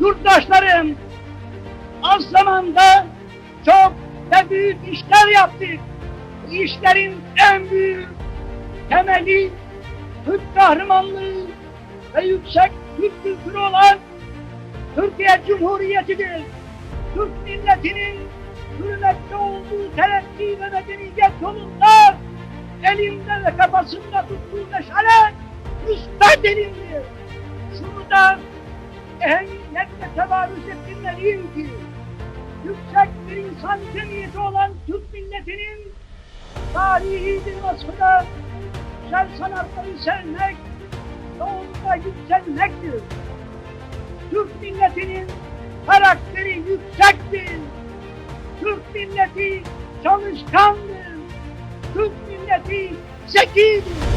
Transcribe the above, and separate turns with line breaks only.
yurttaşlarım az zamanda çok ve büyük işler yaptık. Bu işlerin en büyük temeli Türk kahramanlığı ve yüksek Türk kültürü olan Türkiye Cumhuriyeti'dir. Türk milletinin yürümekte olduğu terakki ve medeniyet yolunda elinde ve kafasında tuttuğu meşale müsbet elindir. Şunu da tebarüz ettirmeliyim ki yüksek bir insan cemiyeti olan Türk milletinin tarihi bir vasfı güzel sanatları sevmek onda yükselmektir. Türk milletinin karakteri yüksektir. Türk milleti çalışkandır. Türk milleti zekidir.